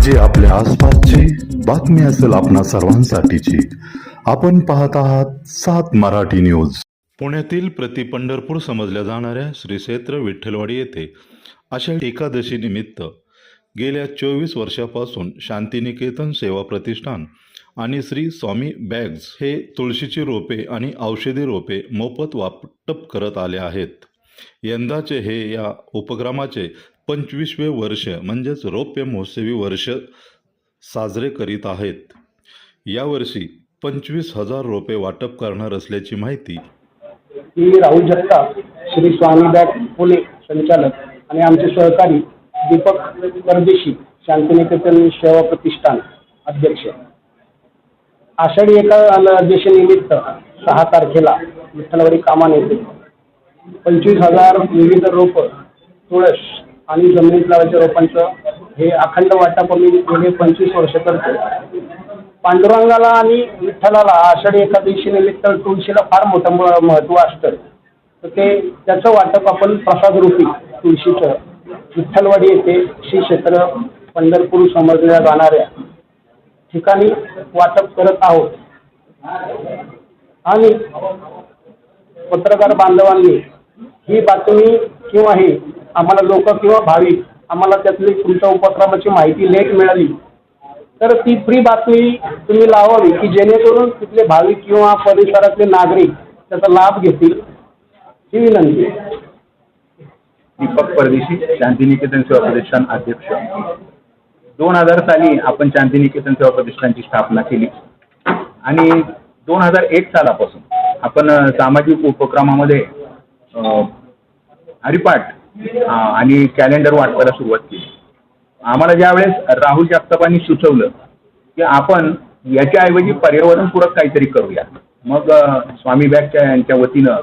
म्हणजे आपल्या आसपासची बातमी असेल आपणा सर्वांसाठीची. आपण पाहत आहात सात मराठी न्यूज. पुण्यातील प्रति पंढरपूर समजल्या जाणाऱ्या श्री क्षेत्र विठ्ठलवाडी येथे आषाढी एकादशी निमित्त गेल्या चोवीस वर्षापासून शांतिनिकेतन सेवा प्रतिष्ठान आणि श्री स्वामी बॅग्स हे तुळशीची रोपे आणि औषधी रोपे मोफत वाटप करत आले आहेत. यंदाचे हे या उपक्रमाचे पंचवीसवे वर्ष म्हणजेच रौप्य महोत्सवी वर्ष साजरे करीत आहेत. यावर्षी पंचवीस हजार रोपे वाटप करणार असल्याची माहिती मी राहुल जगताप श्री स्वामीदास फुले पुणे संचालक आणि आमचे सहकारी दीपक परदेशी शांतिनिकेतन सेवा प्रतिष्ठान अध्यक्ष. आषाढी एकादशीनिमित्त सहा तारखेला विठ्ठलवाडी कामाने पंचवीस हजार विविध रोप तुळस आणि जमिनीत लावायच्या रोपांचं हे अखंड वाटप आम्ही गेले पंचवीस वर्ष करतो पांडुरंगाला आणि विठ्ठलाला आषाढी एकादशी निमित्त तुळशीला फार मोठं म- महत्त्व असतं. तर ते त्याचं वाटप आपण प्रसाद रूपी तुळशीचं विठ्ठलवाडी येथे श्री क्षेत्र पंढरपूर समजल्या जाणाऱ्या ठिकाणी वाटप करत आहोत. आणि पत्रकार बांधवांनी ही बातमी किंवा हे आम्हाला लोक किंवा भाविक आम्हाला त्यातली तुमच्या उपक्रमाची माहिती लेट मिळाली. तर ती फ्री बातमी तुम्ही लावावी की जेणेकरून तिथले भाविक किंवा परिसरातले नागरिक त्याचा लाभ घेतील. ही विनंती. दीपक परदेशी शांतिनिकेतन सेवा प्रतिष्ठान अध्यक्ष. दोन हजार साली आपण शांतिनिकेतन सेवा प्रतिष्ठानची स्थापना केली. आणि दोन हजार एक सालापासून आपण अ, सामाजिक उपक्रमामध्ये अ, हरिपाठ आणि कॅलेंडर वाटपायला सुरुवात केली. आम्हाला ज्यावेळेस राहुल जगतापांनी सुचवलं की आपण याच्याऐवजी पर्यावरणपूरक काहीतरी करूया. मग स्वामी बॅगच्या यांच्या वतीनं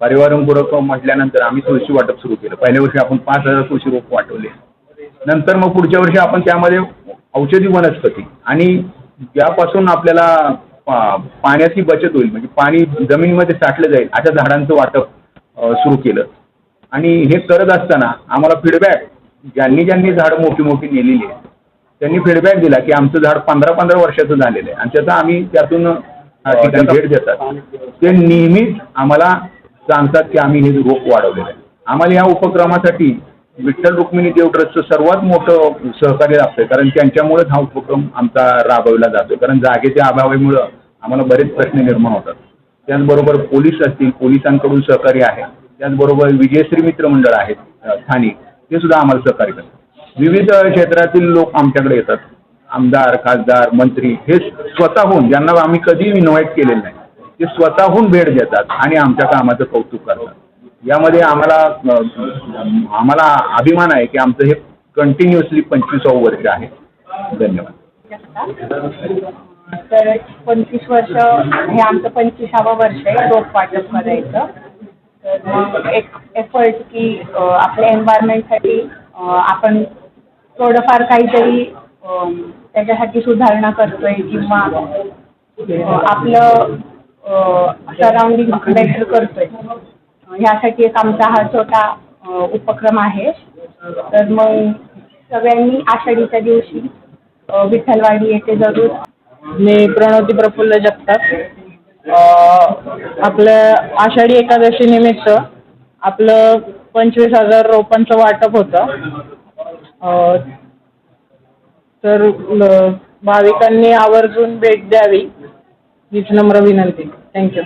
पर्यावरणपूरक म्हटल्यानंतर आम्ही तुळशी वाटप सुरू केलं. पहिल्या वर्षी आपण पाच हजार तुळशी रोप वाटवले. नंतर मग पुढच्या वर्षी आपण त्यामध्ये औषधी वनस्पती आणि यापासून आपल्याला पा- पाण्याची बचत होईल. म्हणजे पाणी जमिनीमध्ये साठलं जाईल अशा झाडांचं वाटप सुरू केलं. आणि हे करत असताना आम्हाला फीडबॅक ज्यांनी ज्यांनी झाडं मोठी मोठी नेलेली आहेत त्यांनी फीडबॅक दिला की आमचं झाड पंधरा पंधरा वर्षाचं झालेलं आहे. आणि त्याचा आम्ही त्यातून ठिकाणी भेट देतात. ते नेहमीच आम्हाला सांगतात की आम्ही हे रोप वाढवलेलं आहे. आम्हाला या उपक्रमासाठी विठ्ठल रुक्मिणी देव ट्रस्टचं सर्वात मोठं सहकार्य लागतं कारण त्यांच्यामुळेच हा उपक्रम आमचा राबवला जातो कारण जागेच्या अभावामुळं आम्हाला बरेच प्रश्न निर्माण होतात. त्याचबरोबर पोलीस असतील पोलिसांकडून सहकार्य आहे. त्याचबरोबर विजयश्री मित्र मंडळ आहेत स्थानिक ते सुद्धा आम्हाला सहकार्य करतात. विविध क्षेत्रातील लोक आमच्याकडे येतात. आमदार खासदार मंत्री हे स्वतःहून ज्यांना आम्ही कधी इन्व्हाइट केलेलं नाही ते स्वतःहून भेट देतात आणि आमच्या कामाचं कौतुक करतात. यामध्ये आम्हाला आम्हाला अभिमान आहे की आमचं हे कंटिन्युअसली पंचवीसावं वर्ष आहे. धन्यवाद. तर पंचवीस वर्ष हे आमचं पंचवीसावं वर्ष आहे रोप वाटप करायचं. तर मग एक एफर्ट की आपल्या एन्व्हायरमेंटसाठी आपण थोडंफार काहीतरी त्याच्यासाठी सुधारणा करतोय किंवा आपलं सराउंडिंग बेटर करतोय. ह्यासाठी एक आमचा हा छोटा उपक्रम आहे. तर मग सगळ्यांनी आषाढीच्या दिवशी विठ्ठलवाडी येथे जरूर मी प्रणवती प्रफुल्ल जगताप आपल्या आपलं आषाढी एकादशी निमित्त आपलं पंचवीस हजार रोपांचं वाटप होतं. तर भाविकांनी आवर्जून भेट द्यावी. हीच नम्र विनंती. थँक्यू